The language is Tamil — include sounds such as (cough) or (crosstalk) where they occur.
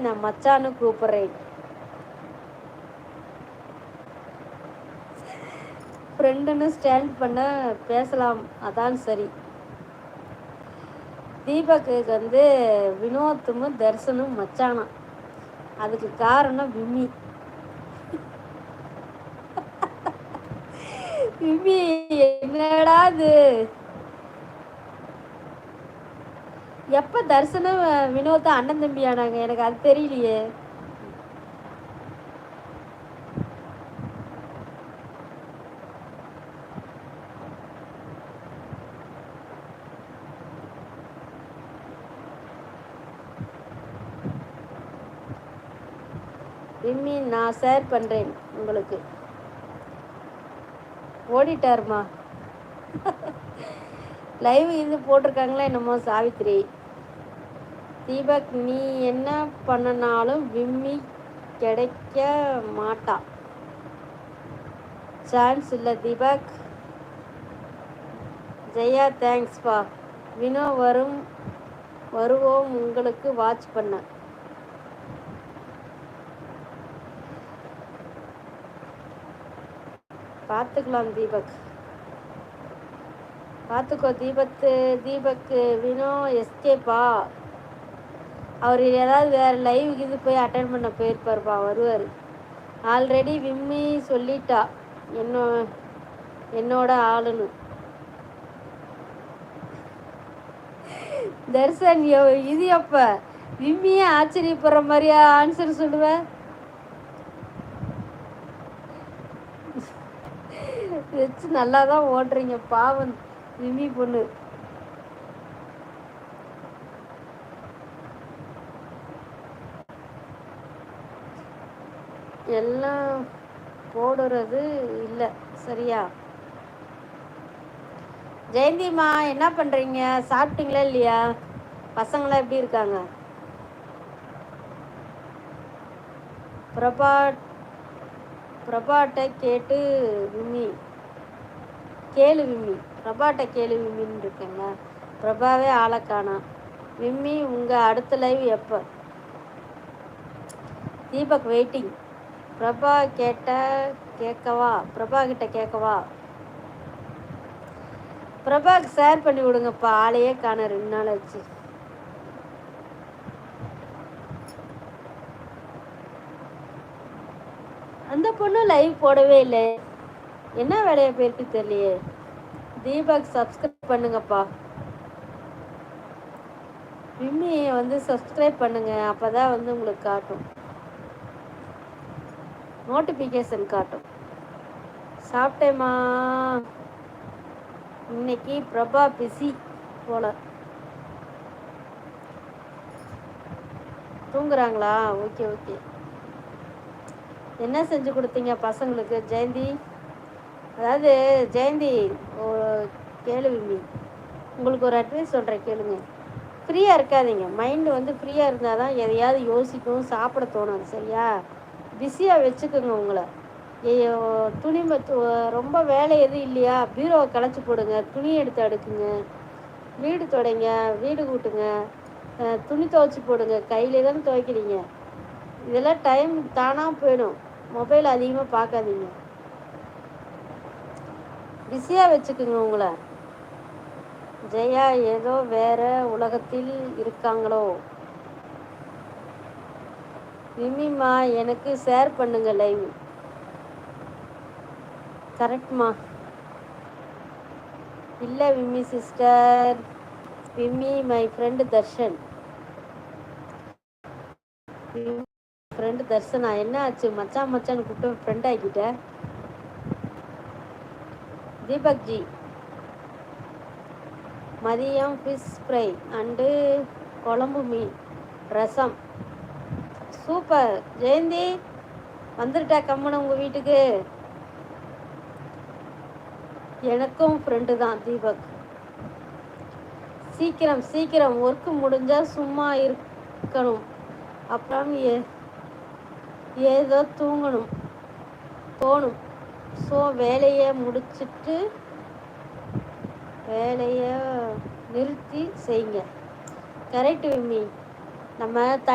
நான் மச்சான்னு கூப்பிடுறேன். ஃப்ரெண்டுன்னு ஸ்டாண்ட் பண்ண பேசலாம். அதான் சரி. தீபக்கு வந்து வினோத்தும் தர்சனும் மச்சானா. அதுக்கு காரணம் விம்மி விம்மி என்னடா இது? எப்ப தர்சனம் வினோதா அண்ணன் தம்பி ஆனாங்க? எனக்கு அது தெரியலையே. விம்மி நான் ஷேர் பண்ணுறேன் உங்களுக்கு. ஓடிட்டாருமா? (laughs) லைவ் இது போட்டிருக்காங்களா என்னமோ சாவித்ரி தீபக் நீ என்ன பண்ணனாலும் விம்மி கிடைக்க மாட்டா. சான்ஸ் இல்லை தீபக். ஜெயா தேங்க்ஸ்பா வினோ வரும் வருவோம் உங்களுக்கு வாட்ச் பண்ண. பார்த்துக்கலாம் தீபக். பார்த்துக்கோ தீபத்து தீபக்கு வினோ எஸ்கேப்பா அவர் ஏதாவது வேறு லைவ் இது போய் அட்டன் பண்ண போயிருப்பாருப்பா வருவார். ஆல்ரெடி விம்மி சொல்லிட்டா என்னோ என்னோட ஆளுன்னு. தர்சன் எவ்- இது எப்ப? விம்மியே ஆச்சரியப்படுற மாதிரியா ஆன்சர் சொல்லுவேன் வச்சு நல்லா தான் ஓடுறீங்க பாவம் விம்மி பொண்ணு. எல்லாம் போடுறது இல்லை சரியா? ஜெயந்திமா என்ன பண்ணுறீங்க சாப்பிட்டீங்களா இல்லையா? பசங்களாம் எப்படி இருக்காங்க? பிரபா பிரபாட்டை கேட்டு விம்மி. கேளு விம்மி. பிரபாட்டை கேளு விம்மின்னு இருக்கேங்க. பிரபாவே ஆளை காணோம் விம்மி உங்கள் அடுத்த லைவ் எப்போ? தீபக் வெயிட்டிங் பிரபா கேட்ட கேட்கவா? பிரபா கிட்ட கேட்கவா? பிரபாக்கு ஷேர் பண்ணி விடுங்கப்பா. ஆளையே காண ரெண்டு நாள் ஆச்சு அந்த பொண்ணு லைவ் போடவே இல்லை. என்ன வேலையை போயிருக்கு தெரியலையே. தீபக் சப்ஸ்கிரைப் பண்ணுங்கப்பா. விம்மியை வந்து சப்ஸ்கிரைப் பண்ணுங்க. அப்போதான் வந்து உங்களுக்கு காட்டும். நோட்டிஃபிகேஷன் காட்டும். சாப்பிட்டேம்மா. இன்னைக்கு பிரபா பிசி போல. தூங்குறாங்களா? ஓகே ஓகே என்ன செஞ்சு கொடுத்தீங்க பசங்களுக்கு? ஜெயந்தி? அதாவது ஜெயந்தி ஒரு கேளு உங்களுக்கு ஒரு அட்வைஸ் சொல்கிறேன் கேளுங்க. ஃப்ரீயாக இருக்காதீங்க. மைண்டு வந்து ஃப்ரீயாக இருந்தால் தான் எதையாவது யோசிக்கும் சாப்பிட தோணும் சரியா? பிஸியாக வச்சுக்கோங்க உங்களை. துணி ரொம்ப வேலை எதுவும் இல்லையா? பீரோவை களைச்சி போடுங்க துணி எடுத்து அடுக்குங்க. வீடு துடைங்க வீடு கூட்டுங்க. துணி துவைச்சி போடுங்க கையிலே தான் துவைக்கிறீங்க. இதெல்லாம் டைம் தானாக போயிடும். மொபைல் அதிகமாக பார்க்காதீங்க. பிஸியாக வச்சுக்குங்க உங்களை. ஜெயா ஏதோ வேற உலகத்தில் இருக்காங்களோ? விமிமா எனக்கு ஷேர் பண்ணுங்க லைவ் கரெக்ட்மா இல்லை Vimmi sister Vimmi my friend Darshan. Friend Darshana? என்ன ஆச்சு? மச்சான் மச்சான் கூப்பிட்டு ஃப்ரெண்ட் ஆக்கிட்ட. தீபக் ஜி மதியம் ஃபிஷ் ஃப்ரை அண்டு குழம்பு மீன். ரசம். சூப்பர். ஜெயந்தி வந்துருட்டா கம்மன உங்கள் வீட்டுக்கு. எனக்கும் ஃப்ரெண்டு தான் தீபக். சீக்கிரம் சீக்கிரம் ஒர்க்கு முடிஞ்சால் சும்மா இருக்கணும். அப்புறம் ஏ ஏதோ தூங்கணும். தோணும் ஸோ வேலையை முடிச்சிட்டு வேலையை நிறுத்தி செய்யுங்க. கரெக்ட் விம்மி. நம்ம த